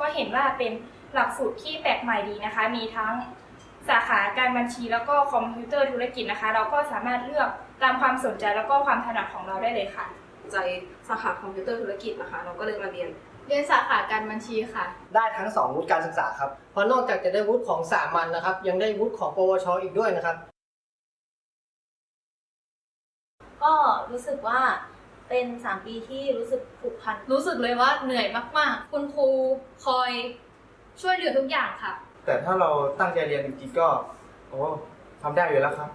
ก็เห็นว่าเป็นหลักสูตรที่แปลกใหม่ดีนะคะ มีทั้งสาขาการบัญชีแล้วก็คอมพิวเตอร์ธุรกิจนะคะ เราก็สามารถเลือกตามความสนใจแล้วก็ความถนัดของเราได้เลยค่ะ ใจสาขาคอมพิวเตอร์ธุรกิจนะคะ เราก็เลยมาเรียน เรียนสาขาการบัญชีค่ะ ได้ทั้งสองวุฒิการศึกษาครับ เพราะนอกจากจะได้วุฒิของสามัญนะครับ ยังได้วุฒิของปวชอีกด้วยนะครับ ก็รู้สึกว่า เป็น 3 ปีที่รู้สึกผูกพัน รู้สึกเลยว่าเหนื่อยมากๆ คุณครูคอยช่วยเหลือทุกอย่างค่ะ แต่ถ้าเราตั้งใจเรียนจริงๆก็ โอ้ทำได้อยู่แล้วครับ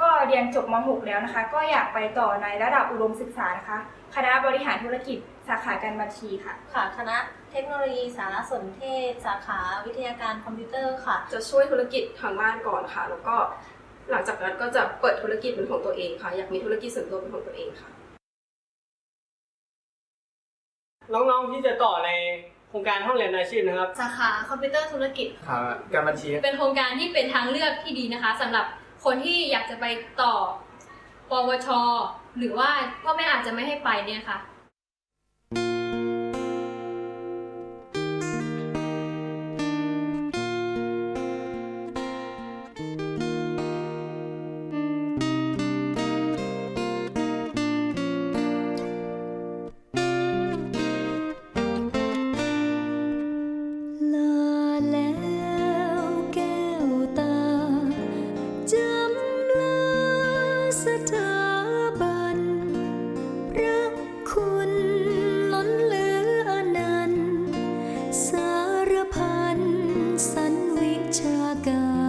ก็เรียนจบม .6 แล้วนะคะ ก็อยากไปต่อในระดับอุดมศึกษานะคะ คณะบริหารธุรกิจสาขาการบัญชีค่ะ ค่ะ คณะเทคโนโลยีสารสนเทศ สาขาวิทยาการคอมพิวเตอร์ค่ะ จะช่วยธุรกิจทางบ้านก่อนค่ะ แล้วก็ หลังจากนั้นก็จะเปิดธุรกิจเป็นของตัวเองค่ะ อยากมีธุรกิจส่วนตัวเป็นของตัวเองค่ะ น้องๆที่จะต่อในโครงการห้องเรียนอาชีพนะครับ สาขาคอมพิวเตอร์ธุรกิจหาการบัญชี เป็นโครงการที่เป็นทางเลือกที่ดีนะคะสำหรับคนที่อยากจะไปต่อ ปวช หรือว่าพ่อแม่อาจจะไม่ให้ไปเนี่ยค่ะ ช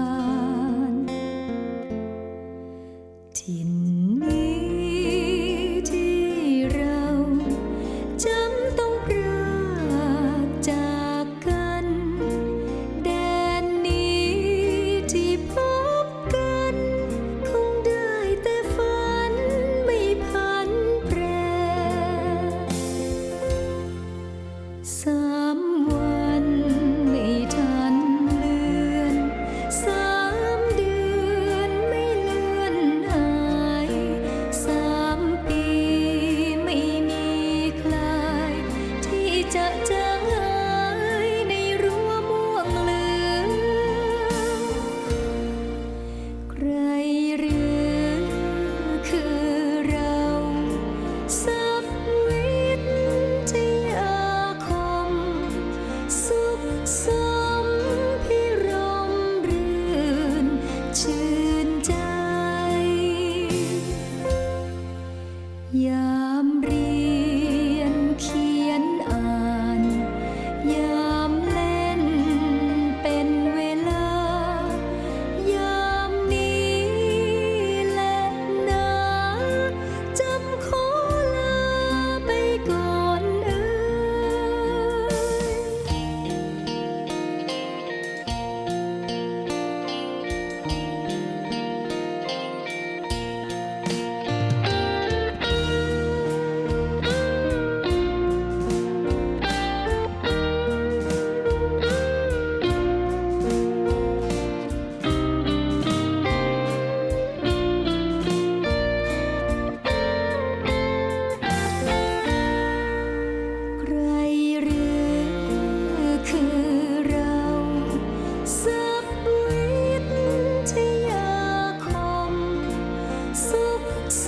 ส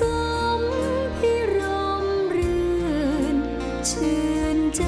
มพิรมรื่นชื่นใจ